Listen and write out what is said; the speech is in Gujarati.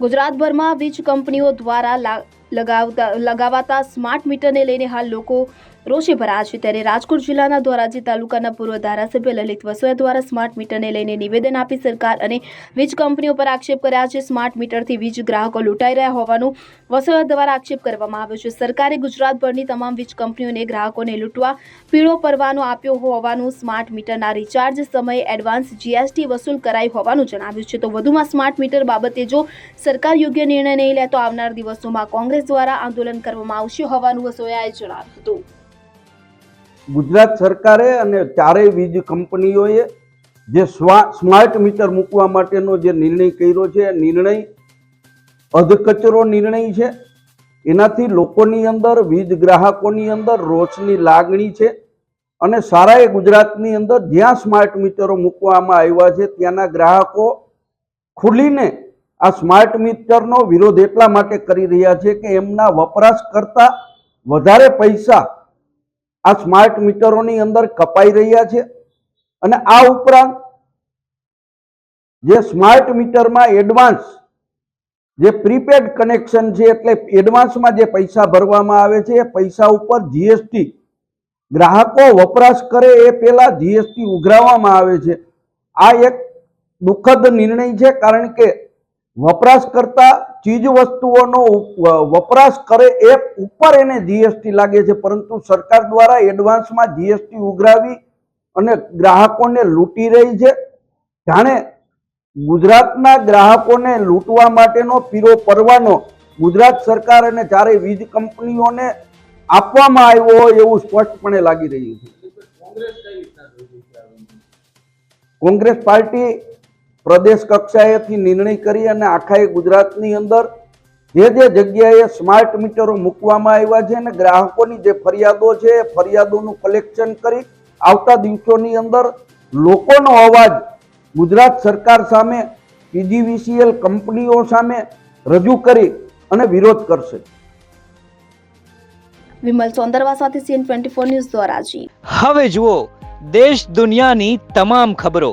ગુજરાતભરમાં વીજ કંપનીઓ દ્વારા લગાવતા લગાવાતા સ્માર્ટ મીટરને લઈને હાલ લોકો રોષે ભરાયા છે ત્યારે રાજકોટ જિલ્લાના ધોરાજી તાલુકાના પૂર્વ ધારાસભ્ય લલિત વસોયા દ્વારા સ્માર્ટ મીટરને લઈને નિવેદન આપી સરકાર અને વીજ કંપનીઓ પર આક્ષેપ કર્યા છે. સ્માર્ટ મીટરથી વીજ ગ્રાહકો લૂંટાઈ રહ્યા હોવાનું વસોયા દ્વારા આક્ષેપ કરવામાં આવ્યો છે. સરકારે ગુજરાતભરની તમામ વીજ કંપનીઓને ગ્રાહકોને લૂંટવા પીળો પરવાનો આપ્યો હોવાનું સ્માર્ટ મીટરના રિચાર્જ સમયે એડવાન્સ જીએસટી વસૂલ કરાઈ હોવાનું જણાવ્યું છે. તો વધુમાં સ્માર્ટ મીટર બાબતે જો સરકાર યોગ્ય નિર્ણય નહીં લે તો આવનાર દિવસોમાં કોંગ્રેસ દ્વારા આંદોલન કરવામાં આવશે હોવાનું વસોયાએ જણાવ્યું હતું. ગુજરાત સરકારે અને ચારેય વીજ કંપનીઓએ જે સ્માર્ટ મીટર મૂકવા માટેનો જે નિર્ણય કર્યો છે, એ નિર્ણય અધકચરો નિર્ણય છે. એનાથી લોકોની અંદર, વીજ ગ્રાહકોની અંદર રોષની લાગણી છે અને સારાએ ગુજરાતની અંદર જ્યાં સ્માર્ટ મીટરો મૂકવામાં આવ્યા છે, ત્યાંના ગ્રાહકો ખુલીને આ સ્માર્ટ મીટરનો વિરોધ એટલા માટે કરી રહ્યા છે કે એમના વપરાશ કરતાં વધારે પૈસા આ સ્માર્ટ મીટરોની અંદર કપાઈ રહ્યા છે અને આ ઉપરાંત જે સ્માર્ટ મીટરમાં એડવાન્સ જે પ્રીપેડ કનેક્શન છે એટલે એડવાન્સમાં જે પૈસા ભરવામાં આવે છે એ પૈસા ઉપર જીએસટી ગ્રાહકો વપરાશ કરે એ પહેલાં જીએસટી ઉઘરાવવામાં આવે છે. આ એક દુઃખદ નિર્ણય છે કારણ કે વપરાશ ચીજ વસ્તુઓનો ઉપ- વપરાશ કરે એ ઉપર એને જીએસટી લાગે છે. પરંતુ સરકાર દ્વારા એડવાન્સમાં જીએસટી ઉઘરાવી અને ગ્રાહકોને લૂંટી રહી છે. જાણે ગુજરાતના ગ્રાહકોને લૂંટવા માટેનો પીરો પરવાનો ગુજરાત સરકાર અને ચારેય વીજ કંપનીઓને આપવામાં આવ્યો હોય એવું સ્પષ્ટપણે લાગી રહ્યું છે? કોંગ્રેસ પાર્ટી પ્રદેશ કક્ષાએથી નિર્ણય કરી અને આખા ગુજરાતની અંદર જે જે જગ્યાએ સ્માર્ટ મીટરો મૂકવામાં આવ્યા છે અને ગ્રાહકોની જે ફરિયાદો છે એ ફરિયાદોનું કલેક્શન કરી આવતા દિવસોની અંદર લોકોનો અવાજ ગુજરાત સરકાર સામે પીજીવીસીએલ કંપનીઓ સામે રજૂ કરી અને વિરોધ કરશે. વિમલ સોંદરવા સાથે સીએન ટ્વેન્ટી ફોર ન્યૂઝ દ્વારાજી હવે જુઓ દેશ દુનિયાની તમામ ખબરો.